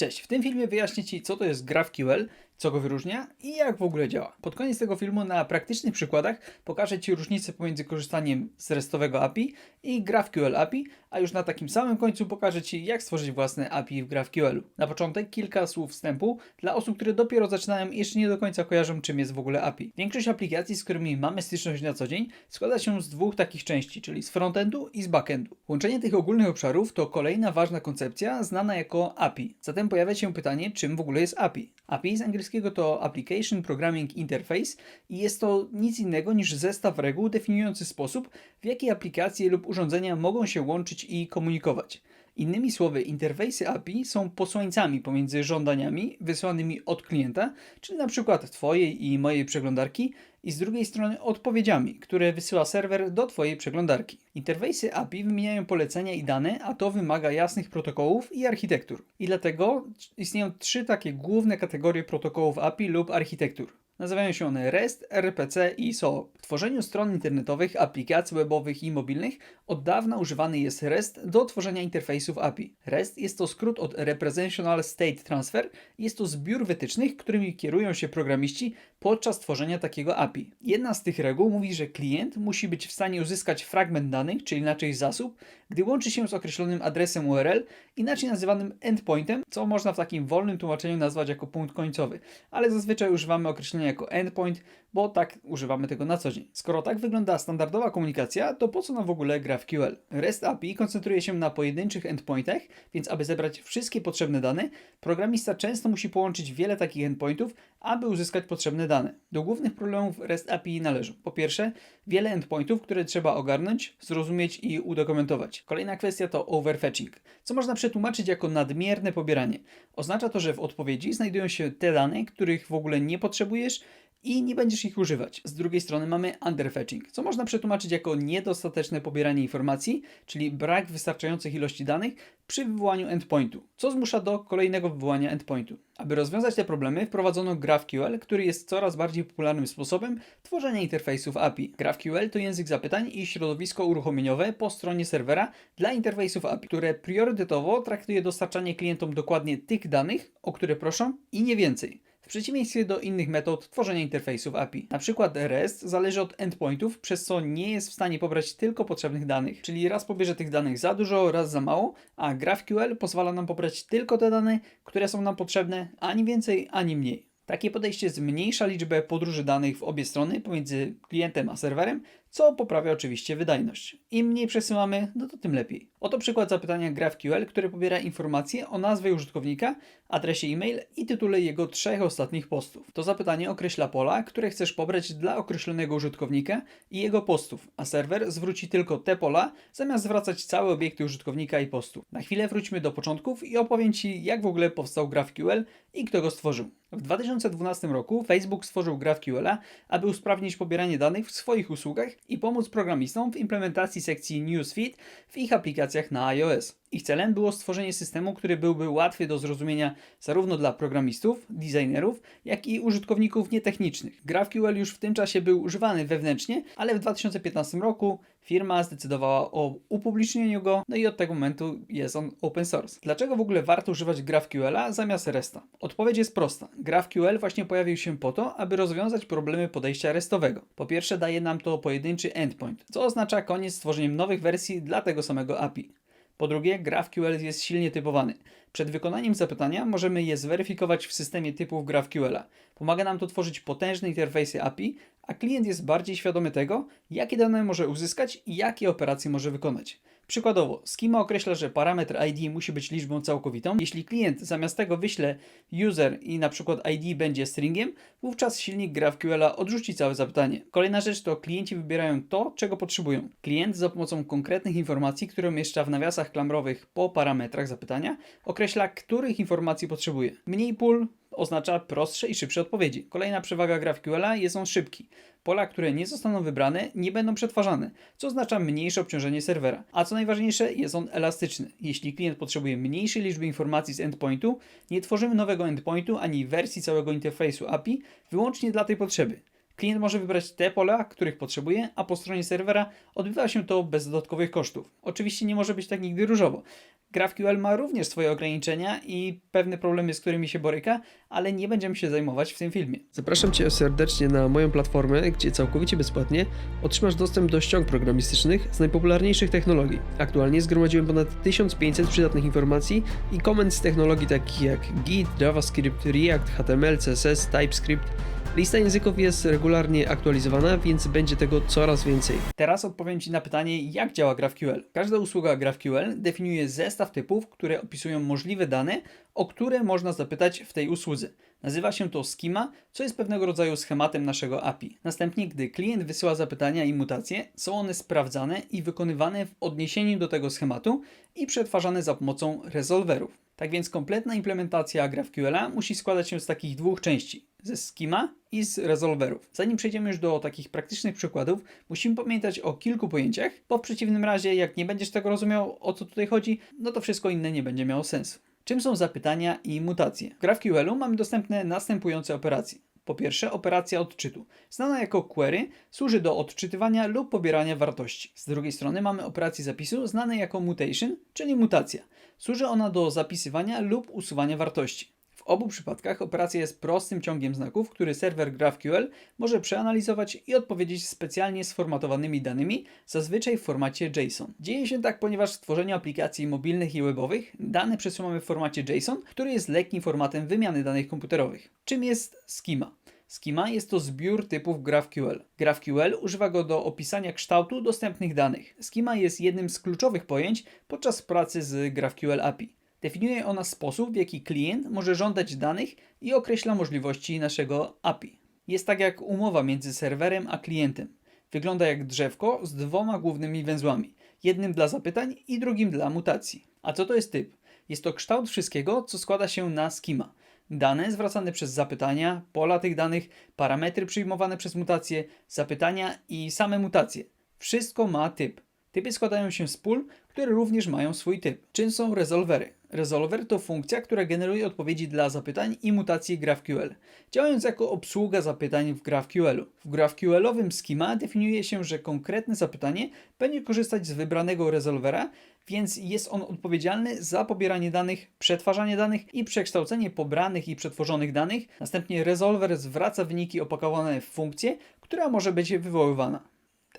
Cześć, w tym filmie wyjaśnię Ci, co to jest GraphQL, co go wyróżnia i jak w ogóle działa. Pod koniec tego filmu na praktycznych przykładach pokażę Ci różnicę pomiędzy korzystaniem z restowego API i GraphQL API, a już na takim samym końcu pokażę Ci, jak stworzyć własne API w GraphQL. Na początek kilka słów wstępu dla osób, które dopiero zaczynają i jeszcze nie do końca kojarzą, czym jest w ogóle API. Większość aplikacji, z którymi mamy styczność na co dzień, składa się z dwóch takich części, czyli z frontendu i z backendu. Łączenie tych ogólnych obszarów to kolejna ważna koncepcja znana jako API. Zatem pojawia się pytanie, czym w ogóle jest API. API z angielskiego to Application Programming Interface i jest to nic innego niż zestaw reguł definiujący sposób, w jaki aplikacje lub urządzenia mogą się łączyć i komunikować. Innymi słowy, interfejsy API są posłańcami pomiędzy żądaniami wysłanymi od klienta, czyli na przykład Twojej i mojej przeglądarki, i z drugiej strony odpowiedziami, które wysyła serwer do Twojej przeglądarki. Interfejsy API wymieniają polecenia i dane, a to wymaga jasnych protokołów i architektur. I dlatego istnieją trzy takie główne kategorie protokołów API lub architektur. Nazywają się one REST, RPC i SOAP. W tworzeniu stron internetowych, aplikacji webowych i mobilnych od dawna używany jest REST do tworzenia interfejsów API. REST jest to skrót od Representational State Transfer jest to zbiór wytycznych, którymi kierują się programiści podczas tworzenia takiego API. Jedna z tych reguł mówi, że klient musi być w stanie uzyskać fragment danych, czyli inaczej zasób, gdy łączy się z określonym adresem URL, inaczej nazywanym endpointem, co można w takim wolnym tłumaczeniu nazwać jako punkt końcowy, ale zazwyczaj używamy określenia jako endpoint, bo tak używamy tego na co dzień. Skoro tak wygląda standardowa komunikacja, to po co nam w ogóle GraphQL? REST API koncentruje się na pojedynczych endpointach, więc aby zebrać wszystkie potrzebne dane, programista często musi połączyć wiele takich endpointów, aby uzyskać potrzebne dane. Do głównych problemów REST API należą po pierwsze wiele endpointów, które trzeba ogarnąć, zrozumieć i udokumentować. Kolejna kwestia to overfetching, co można przetłumaczyć jako nadmierne pobieranie. Oznacza to, że w odpowiedzi znajdują się te dane, których w ogóle nie potrzebujesz i nie będziesz ich używać. Z drugiej strony mamy underfetching, co można przetłumaczyć jako niedostateczne pobieranie informacji, czyli brak wystarczających ilości danych przy wywołaniu endpointu, co zmusza do kolejnego wywołania endpointu. Aby rozwiązać te problemy, wprowadzono GraphQL, który jest coraz bardziej popularnym sposobem tworzenia interfejsów API. GraphQL to język zapytań i środowisko uruchomieniowe po stronie serwera dla interfejsów API, które priorytetowo traktuje dostarczanie klientom dokładnie tych danych, o które proszą i nie więcej przeciwieństwie do innych metod tworzenia interfejsów API. Na przykład REST zależy od endpointów, przez co nie jest w stanie pobrać tylko potrzebnych danych, czyli raz pobierze tych danych za dużo, raz za mało, a GraphQL pozwala nam pobrać tylko te dane, które są nam potrzebne, ani więcej, ani mniej. Takie podejście zmniejsza liczbę podróży danych w obie strony pomiędzy klientem a serwerem, co poprawia oczywiście wydajność. Im mniej przesyłamy, no to tym lepiej. Oto przykład zapytania GraphQL, które pobiera informacje o nazwie użytkownika, adresie e-mail i tytule jego trzech ostatnich postów. To zapytanie określa pola, które chcesz pobrać dla określonego użytkownika i jego postów, a serwer zwróci tylko te pola, zamiast zwracać całe obiekty użytkownika i postów. Na chwilę wróćmy do początków i opowiem Ci, jak w ogóle powstał GraphQL i kto go stworzył. W 2012 roku Facebook stworzył GraphQL, aby usprawnić pobieranie danych w swoich usługach i pomóc programistom w implementacji sekcji Newsfeed w ich aplikacjach na iOS. Ich celem było stworzenie systemu, który byłby łatwy do zrozumienia zarówno dla programistów, designerów, jak i użytkowników nietechnicznych. GraphQL już w tym czasie był używany wewnętrznie, ale w 2015 roku firma zdecydowała o upublicznieniu go, no i od tego momentu jest on open source. Dlaczego w ogóle warto używać GraphQLa zamiast RESTA? Odpowiedź jest prosta. GraphQL właśnie pojawił się po to, aby rozwiązać problemy podejścia restowego. Po pierwsze daje nam to pojedynczy endpoint, co oznacza koniec z tworzeniem nowych wersji dla tego samego API. Po drugie, GraphQL jest silnie typowany. Przed wykonaniem zapytania możemy je zweryfikować w systemie typów GraphQL. Pomaga nam to tworzyć potężne interfejsy API, a klient jest bardziej świadomy tego, jakie dane może uzyskać i jakie operacje może wykonać. Przykładowo, schema określa, że parametr ID musi być liczbą całkowitą. Jeśli klient zamiast tego wyśle user i na przykład ID będzie stringiem, wówczas silnik GraphQL odrzuci całe zapytanie. Kolejna rzecz to klienci wybierają to, czego potrzebują. Klient za pomocą konkretnych informacji, które umieszcza w nawiasach klamrowych po parametrach zapytania, określa, których informacji potrzebuje. Mniej pól, oznacza prostsze i szybsze odpowiedzi. Kolejna przewaga GraphQL jest on szybki. Pola, które nie zostaną wybrane, nie będą przetwarzane, co oznacza mniejsze obciążenie serwera. A co najważniejsze, jest on elastyczny. Jeśli klient potrzebuje mniejszej liczby informacji z endpointu, nie tworzymy nowego endpointu ani wersji całego interfejsu API wyłącznie dla tej potrzeby. Klient może wybrać te pola, których potrzebuje, a po stronie serwera odbywa się to bez dodatkowych kosztów. Oczywiście nie może być tak nigdy różowo. GraphQL ma również swoje ograniczenia i pewne problemy, z którymi się boryka, ale nie będziemy się zajmować w tym filmie. Zapraszam Cię serdecznie na moją platformę, gdzie całkowicie bezpłatnie otrzymasz dostęp do ściąg programistycznych z najpopularniejszych technologii. Aktualnie zgromadziłem ponad 1500 przydatnych informacji i komend z technologii takich jak Git, JavaScript, React, HTML, CSS, TypeScript. Lista języków jest regularnie aktualizowana, więc będzie tego coraz więcej. Teraz odpowiem Ci na pytanie, jak działa GraphQL. Każda usługa GraphQL definiuje zestaw typów, które opisują możliwe dane, o które można zapytać w tej usłudze. Nazywa się to schema, co jest pewnego rodzaju schematem naszego API. Następnie, gdy klient wysyła zapytania i mutacje, są one sprawdzane i wykonywane w odniesieniu do tego schematu i przetwarzane za pomocą resolverów. Tak więc kompletna implementacja GraphQLa musi składać się z takich dwóch części: ze schema i z resolverów. Zanim przejdziemy już do takich praktycznych przykładów, musimy pamiętać o kilku pojęciach, bo w przeciwnym razie, jak nie będziesz tego rozumiał, o co tutaj chodzi, no to wszystko inne nie będzie miało sensu. Czym są zapytania i mutacje? W GraphQLu mamy dostępne następujące operacje. Po pierwsze, operacja odczytu. Znana jako query, służy do odczytywania lub pobierania wartości. Z drugiej strony mamy operację zapisu, znane jako mutation, czyli mutacja. Służy ona do zapisywania lub usuwania wartości. Obu przypadkach operacja jest prostym ciągiem znaków, który serwer GraphQL może przeanalizować i odpowiedzieć specjalnie sformatowanymi danymi, zazwyczaj w formacie JSON. Dzieje się tak, ponieważ w tworzeniu aplikacji mobilnych i webowych dane przesyłamy w formacie JSON, który jest lekkim formatem wymiany danych komputerowych. Czym jest schema? Schema jest to zbiór typów GraphQL. GraphQL używa go do opisania kształtu dostępnych danych. Schema jest jednym z kluczowych pojęć podczas pracy z GraphQL API. Definiuje ona sposób, w jaki klient może żądać danych i określa możliwości naszego API. Jest tak jak umowa między serwerem a klientem. Wygląda jak drzewko z dwoma głównymi węzłami, jednym dla zapytań i drugim dla mutacji. A co to jest typ? Jest to kształt wszystkiego, co składa się na schema. Dane zwracane przez zapytania, pola tych danych, parametry przyjmowane przez mutacje, zapytania i same mutacje. Wszystko ma typ. Typy składają się z pól, które również mają swój typ. Czym są resolvery? Resolver to funkcja, która generuje odpowiedzi dla zapytań i mutacji GraphQL, działając jako obsługa zapytań w GraphQL. W GraphQL-owym schema definiuje się, że konkretne zapytanie będzie korzystać z wybranego resolvera, więc jest on odpowiedzialny za pobieranie danych, przetwarzanie danych i przekształcenie pobranych i przetworzonych danych. Następnie resolver zwraca wyniki opakowane w funkcję, która może być wywoływana.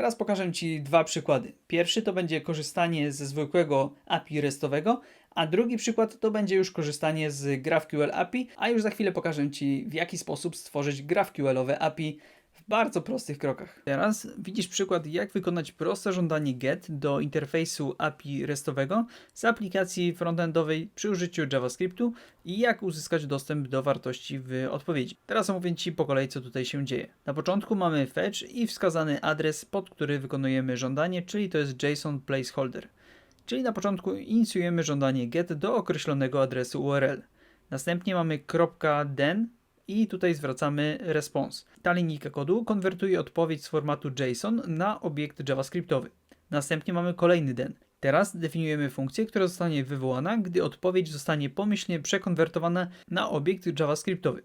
Teraz pokażę Ci dwa przykłady. Pierwszy to będzie korzystanie ze zwykłego API RESTowego, a drugi przykład to będzie już korzystanie z GraphQL API, a już za chwilę pokażę Ci w jaki sposób stworzyć GraphQLowe API bardzo prostych krokach. Teraz widzisz przykład jak wykonać proste żądanie GET do interfejsu API RESTowego z aplikacji frontendowej przy użyciu JavaScriptu i jak uzyskać dostęp do wartości w odpowiedzi. Teraz omówię Ci po kolei co tutaj się dzieje. Na początku mamy fetch i wskazany adres pod który wykonujemy żądanie, czyli to jest JSON placeholder. Czyli na początku inicjujemy żądanie get do określonego adresu URL. Następnie mamy .den i tutaj zwracamy response. Ta linijka kodu konwertuje odpowiedź z formatu JSON na obiekt JavaScriptowy. Następnie mamy kolejny den. Teraz definiujemy funkcję, która zostanie wywołana, gdy odpowiedź zostanie pomyślnie przekonwertowana na obiekt JavaScriptowy.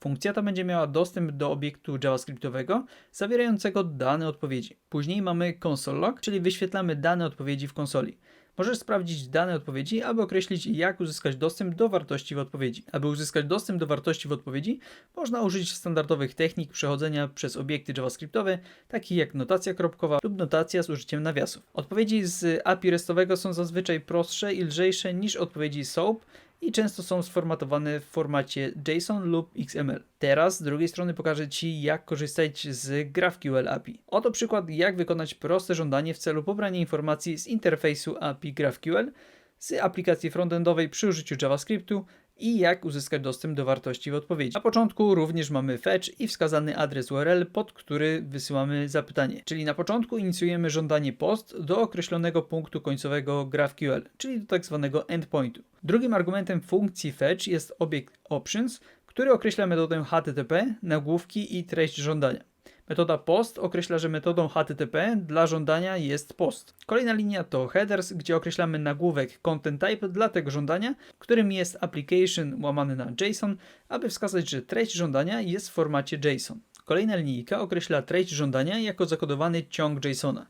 Funkcja ta będzie miała dostęp do obiektu JavaScriptowego zawierającego dane odpowiedzi. Później mamy console log, czyli wyświetlamy dane odpowiedzi w konsoli. Możesz sprawdzić dane odpowiedzi, aby określić jak uzyskać dostęp do wartości w odpowiedzi. Aby uzyskać dostęp do wartości w odpowiedzi, można użyć standardowych technik przechodzenia przez obiekty JavaScriptowe, takich jak notacja kropkowa lub notacja z użyciem nawiasów. Odpowiedzi z API RESTowego są zazwyczaj prostsze i lżejsze niż odpowiedzi SOAP, i często są sformatowane w formacie JSON lub XML. Teraz z drugiej strony pokażę Ci jak korzystać z GraphQL API. Oto przykład jak wykonać proste żądanie w celu pobrania informacji z interfejsu API GraphQL z aplikacji frontendowej przy użyciu JavaScriptu i jak uzyskać dostęp do wartości w odpowiedzi. Na początku również mamy fetch i wskazany adres URL, pod który wysyłamy zapytanie. Czyli na początku inicjujemy żądanie post do określonego punktu końcowego GraphQL, czyli do tak zwanego endpointu. Drugim argumentem funkcji fetch jest obiekt options, który określa metodę HTTP, nagłówki i treść żądania. Metoda POST określa, że metodą HTTP dla żądania jest POST. Kolejna linia to headers, gdzie określamy nagłówek content type dla tego żądania, którym jest application łamany na JSON, aby wskazać, że treść żądania jest w formacie JSON. Kolejna linijka określa treść żądania jako zakodowany ciąg JSONa.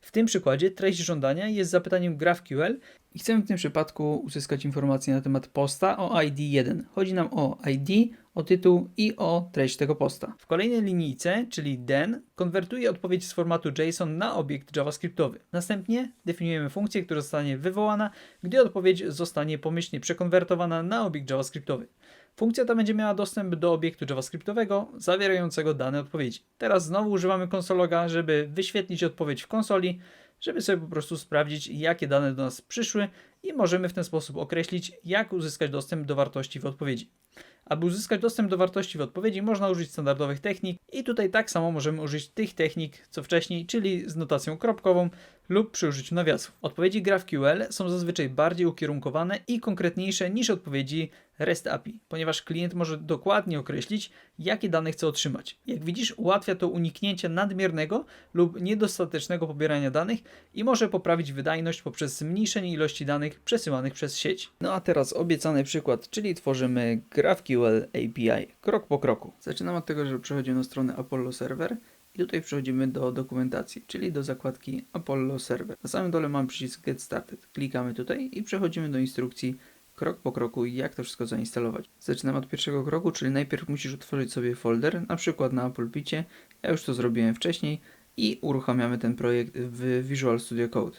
W tym przykładzie treść żądania jest zapytaniem GraphQL i chcemy w tym przypadku uzyskać informacje na temat posta o ID1. Chodzi nam o ID, o tytuł i o treść tego posta. W kolejnej linijce, czyli den, konwertuje odpowiedź z formatu JSON na obiekt JavaScriptowy. Następnie definiujemy funkcję, która zostanie wywołana, gdy odpowiedź zostanie pomyślnie przekonwertowana na obiekt JavaScriptowy. Funkcja ta będzie miała dostęp do obiektu JavaScriptowego zawierającego dane odpowiedzi. Teraz znowu używamy konsologa, żeby wyświetlić odpowiedź w konsoli, żeby sobie po prostu sprawdzić, jakie dane do nas przyszły i możemy w ten sposób określić, jak uzyskać dostęp do wartości w odpowiedzi. Aby uzyskać dostęp do wartości w odpowiedzi, można użyć standardowych technik i tutaj tak samo możemy użyć tych technik co wcześniej, czyli z notacją kropkową lub przy użyciu nawiasów. Odpowiedzi GraphQL są zazwyczaj bardziej ukierunkowane i konkretniejsze niż odpowiedzi REST API, ponieważ klient może dokładnie określić, jakie dane chce otrzymać. Jak widzisz, ułatwia to uniknięcie nadmiernego lub niedostatecznego pobierania danych i może poprawić wydajność poprzez zmniejszenie ilości danych przesyłanych przez sieć. No a teraz obiecany przykład, czyli tworzymy GraphQL API krok po kroku. Zaczynam od tego, że przechodzimy na stronę Apollo Server i tutaj przechodzimy do dokumentacji, czyli do zakładki Apollo Server. Na samym dole mam przycisk Get Started. Klikamy tutaj i przechodzimy do instrukcji krok po kroku, jak to wszystko zainstalować. Zaczynam od pierwszego kroku, czyli najpierw musisz utworzyć sobie folder, na przykład na Apple Picie. Ja już to zrobiłem wcześniej i uruchamiamy ten projekt w Visual Studio Code.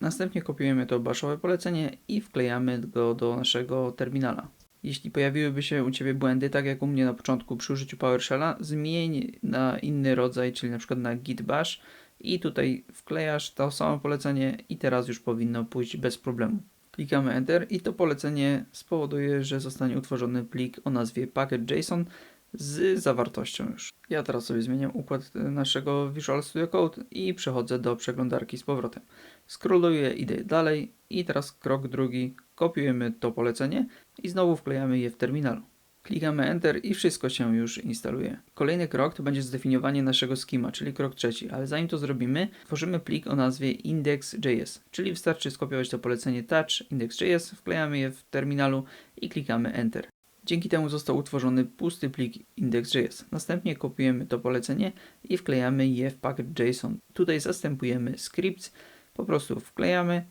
Następnie kopiujemy to baszowe polecenie i wklejamy go do naszego terminala. Jeśli pojawiłyby się u Ciebie błędy, tak jak u mnie na początku przy użyciu PowerShella, zmień na inny rodzaj, czyli na przykład na git bash i tutaj wklejasz to samo polecenie i teraz już powinno pójść bez problemu. Klikamy Enter i to polecenie spowoduje, że zostanie utworzony plik o nazwie package.json z zawartością już. Ja teraz sobie zmieniam układ naszego Visual Studio Code i przechodzę do przeglądarki z powrotem. Scrolluję, idę dalej i teraz krok drugi, kopiujemy to polecenie i znowu wklejamy je w terminalu. Klikamy Enter i wszystko się już instaluje. Kolejny krok to będzie zdefiniowanie naszego skima, czyli krok trzeci, ale zanim to zrobimy, tworzymy plik o nazwie index.js, czyli wystarczy skopiować to polecenie touch index.js, wklejamy je w terminalu i klikamy Enter. Dzięki temu został utworzony pusty plik index.js. Następnie kopiujemy to polecenie i wklejamy je w package.json. Tutaj zastępujemy scripts, po prostu wklejamy,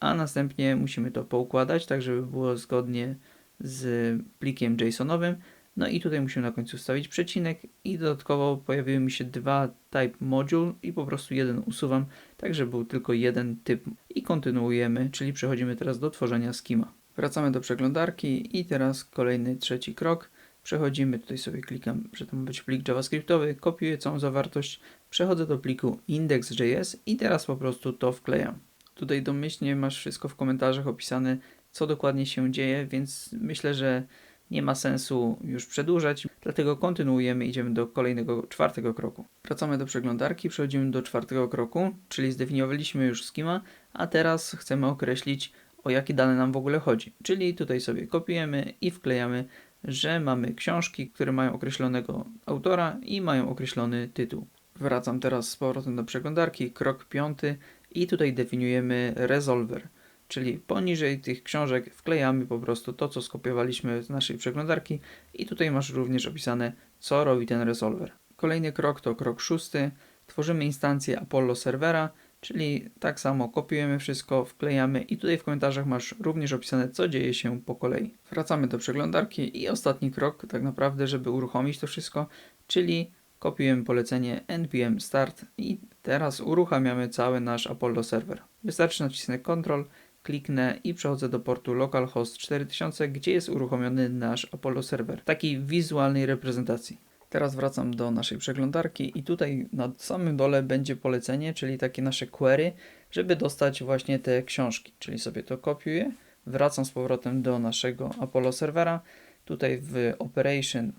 a następnie musimy to poukładać, tak żeby było zgodnie z plikiem JSONowym. No i tutaj musimy na końcu wstawić przecinek i dodatkowo pojawiły mi się dwa type module i po prostu jeden usuwam, tak żeby był tylko jeden typ. I kontynuujemy, czyli przechodzimy teraz do tworzenia skima. Wracamy do przeglądarki i teraz kolejny trzeci krok. Przechodzimy, tutaj sobie klikam, że to ma być plik JavaScriptowy, kopiuję całą zawartość, przechodzę do pliku index.js i teraz po prostu to wklejam. Tutaj domyślnie masz wszystko w komentarzach opisane, co dokładnie się dzieje, więc myślę, że nie ma sensu już przedłużać, dlatego kontynuujemy, idziemy do kolejnego, czwartego kroku. Wracamy do przeglądarki, przechodzimy do czwartego kroku, czyli zdefiniowaliśmy już schema, a teraz chcemy określić, o jakie dane nam w ogóle chodzi. Czyli tutaj sobie kopiujemy i wklejamy, że mamy książki, które mają określonego autora i mają określony tytuł. Wracam teraz z powrotem do przeglądarki, krok piąty i tutaj definiujemy resolver, czyli poniżej tych książek wklejamy po prostu to, co skopiowaliśmy z naszej przeglądarki i tutaj masz również opisane, co robi ten resolver. Kolejny krok to krok szósty, tworzymy instancję Apollo serwera, czyli tak samo kopiujemy wszystko, wklejamy i tutaj w komentarzach masz również opisane, co dzieje się po kolei. Wracamy do przeglądarki i ostatni krok, tak naprawdę, żeby uruchomić to wszystko, czyli kopiujemy polecenie npm start i teraz uruchamiamy cały nasz Apollo serwer. Wystarczy nacisnąć Ctrl, kliknę i przechodzę do portu localhost 4000, gdzie jest uruchomiony nasz Apollo serwer, takiej wizualnej reprezentacji. Teraz wracam do naszej przeglądarki i tutaj na samym dole będzie polecenie, czyli takie nasze query, żeby dostać właśnie te książki. Czyli sobie to kopiuję, wracam z powrotem do naszego Apollo serwera. Tutaj w Operation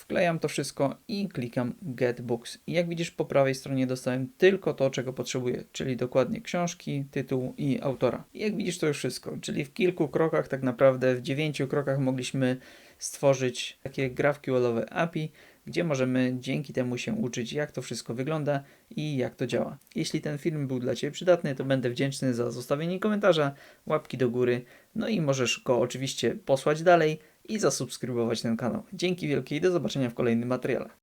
wklejam to wszystko i klikam Get Books. I jak widzisz po prawej stronie dostałem tylko to, czego potrzebuję, czyli dokładnie książki, tytuł i autora. I jak widzisz to już wszystko, czyli w kilku krokach, tak naprawdę w dziewięciu krokach mogliśmy stworzyć takie GraphQLowe API, gdzie możemy dzięki temu się uczyć, jak to wszystko wygląda i jak to działa. Jeśli ten film był dla Ciebie przydatny, to będę wdzięczny za zostawienie komentarza, łapki do góry, no i możesz go oczywiście posłać dalej i zasubskrybować ten kanał. Dzięki wielkie i do zobaczenia w kolejnym materiale.